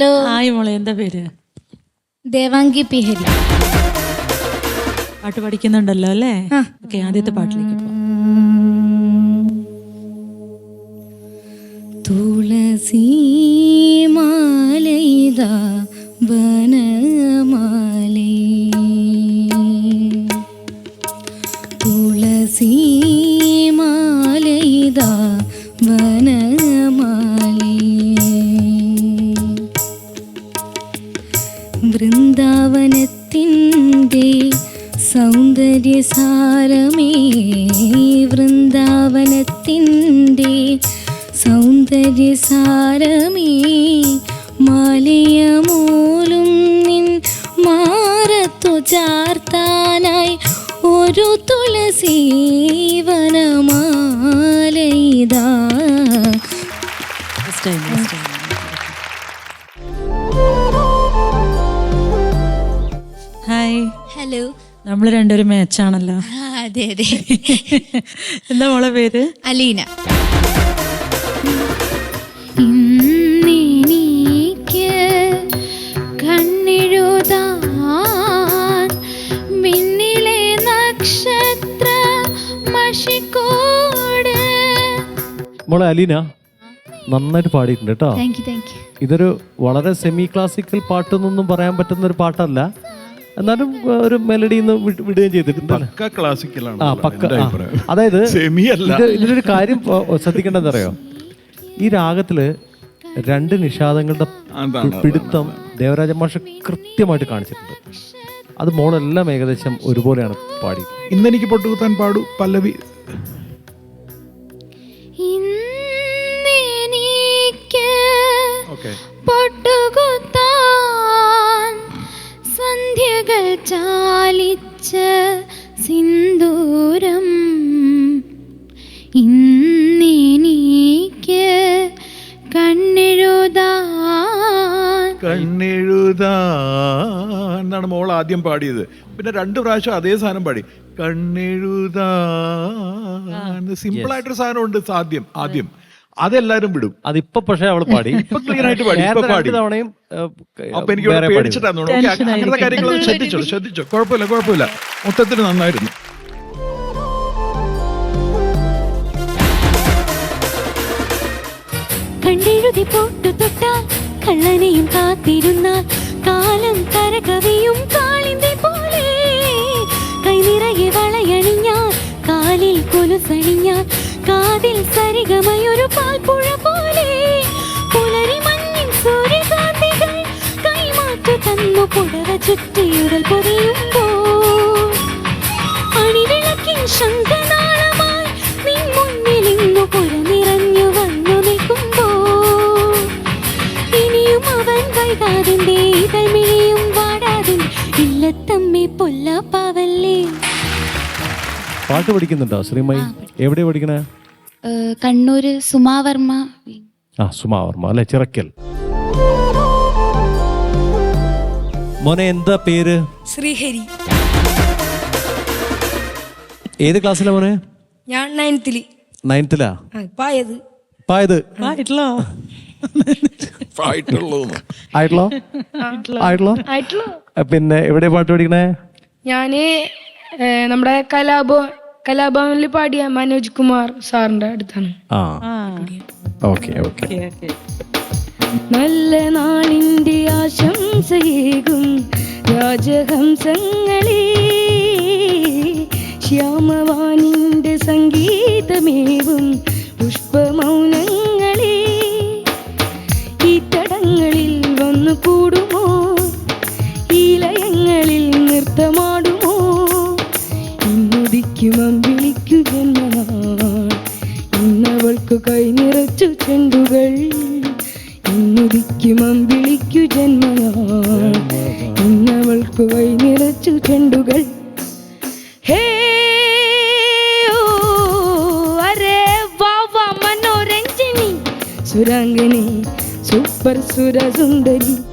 Hello. Hi മോളെ എന്താ പേര്? ദേവാംഗി പി ഹരി പാട്ട് പഠിക്കുന്നുണ്ടല്ലോ അല്ലേ? ഓക്കെ ആദ്യത്തെ പാട്ടിലേക്ക് തുളസി മാലയിത വനമാലേ. തുളസി മാലയിത വൃന്ദാവനത്തിന്റെ സൗന്ദര്യസാരമേ വൃന്ദാവനത്തിന്റെ സൗന്ദര്യസാരമേ മാലയമൂലും നിൻ മാറത്തു ചാർത്താനായി ഒരു തുളസി വനമാലയിതാ ടൈം ഫസ്റ്റ് first നമ്മൾ രണ്ടുപേരും മാച്ചാണല്ലോ അതെ അതെ. എന്താ മോളെ പേര്? അലീന. ഇന്നെനിക്ക് കണ്ണെഴുതാൻ മിന്നിലെ നക്ഷത്ര മഷിക്കോട്. മോളെ അലീന നന്നായിട്ട് പാടിയിട്ടുണ്ട് കേട്ടോ. ഇതൊരു വളരെ സെമി ക്ലാസിക്കൽ പാട്ടൊന്നും പറയാൻ പറ്റുന്ന ഒരു പാട്ടല്ല. എന്നാലും ഒരു മെലഡി നിന്ന് വിടുകയും ചെയ്തിട്ടുണ്ട്. ആ പക്ക. അതായത് ഇതിലൊരു കാര്യം ശ്രദ്ധിക്കേണ്ടതെന്ന് ശ്രദ്ധിക്കേണ്ടത് അറിയോ ഈ രാഗത്തിൽ രണ്ട് നിഷാദങ്ങളുടെ പിടുത്തം ദേവരാജ മാഷ കൃത്യമായിട്ട് കാണിച്ചിട്ടുണ്ട്. അത് മോളെല്ലാം ഏകദേശം ഒരുപോലെയാണ് പാടി. ഇന്നെനിക്ക് പൊട്ടുകുത്താൻ പാടു പല്ലവി. ഓക്കെ. കണ്ണെഴുതാൻ. കണ്ണെഴുതാ എന്നാണ് മോൾ ആദ്യം പാടിയത്. പിന്നെ രണ്ട് പ്രാവശ്യം അതേ സാധനം പാടി. കണ്ണെഴുതാ സിമ്പിൾ ആയിട്ടൊരു സാധനം ഉണ്ട് ആദ്യം. ആദ്യം അതെല്ലാരും വിടും. അതിപ്പോ പക്ഷേ അവൾ പാടി. ഇപ്പൊ ക്ലിയർ ആയിട്ട് പാടി ഇപ്പൊ പാടി. തവണയും അപ്പൊ എനിക്ക് വേറെ പാടി. പേടിച്ചിട്ടാന്ന് തോന്നുന്നു. ഓക്കേ, അങ്ങനത്തെ കാര്യങ്ങളൊന്നും ശ്രദ്ധിച്ചോ ശ്രദ്ധിച്ചോ കുഴപ്പമില്ല കുഴപ്പമില്ല. മൊത്തത്തിൽ നന്നായിരുന്നു. കണ്ടെഴുതി പോട്ടു തൊട്ടാൽ കള്ളനെയും കാത്തിരുന്നാൽ കാലം കരകവിയും കാളിന്റെ പോലെ. കൈനിറയെ വളയണിഞ്ഞാൽ കാലിൽ കൊലുസണിഞ്ഞാൽ കാതിൽ സരിഗമയൊരു പാൽപ്പുഴ പോലെ. പുലരി മഞ്ഞിൻ സൂര്യകാന്തികൾ കൈമാറ്റു തന്നു പുടവ ചുറ്റിയുടൽ പൊതിയുമ്പോ അണിവിളക്കിൻ ശംഖനാളമായി ഇല്ലത്തമ്മേ പൊല്ലാപ്പാവല്ലേ? പാട്ട് പഠിക്കുന്നുണ്ടോ? ശ്രീമൈ എവിടെ പഠിക്കണേ? കണ്ണൂര് സുമാവർമ്മ ആ സുമാവർമ്മ അല്ലെ? ചിറക്കൽ. മോനെ എന്താ പേര്? ശ്രീഹരി. ഏത് ക്ലാസ്സിലാ മോനെ? ഞാൻ നയൻത്തിൽ നയൻത്തിലാ ആ പായത് പായത് ആയിട്ടല്ലോ ആയിട്ടുള്ളൂ? ആയിട്ടുള്ളോ. പിന്നെ എവിടെ പാട്ട് പഠിക്കണേ? ഞാൻ നമ്മുടെ കലാഭവൻ കലാഭവനിൽ പാടിയ മനോജ് കുമാർ സാറിന്റെ അടുത്താണ്. Okay okay. നല്ല നാളിന്റെ ആശംസയേകും രാജഹംസങ്ങളെ. ശ്യാമവാനിന്റെ സംഗീതമേവും അമ്പിളിക്കു ജന്മനാൾ ഇന്നവൾക്കു കൈ നിറച്ചു ചെണ്ടുകൾ. ഇന്നുദിക്കും വിളിക്കു ജന്മനാൾ. ഇന്നവൾക്കു കൈ നിറച്ചു ചെണ്ടുകൾ. ഹേ സുരാംഗനി സൂപ്പർ സുരസുന്ദരി.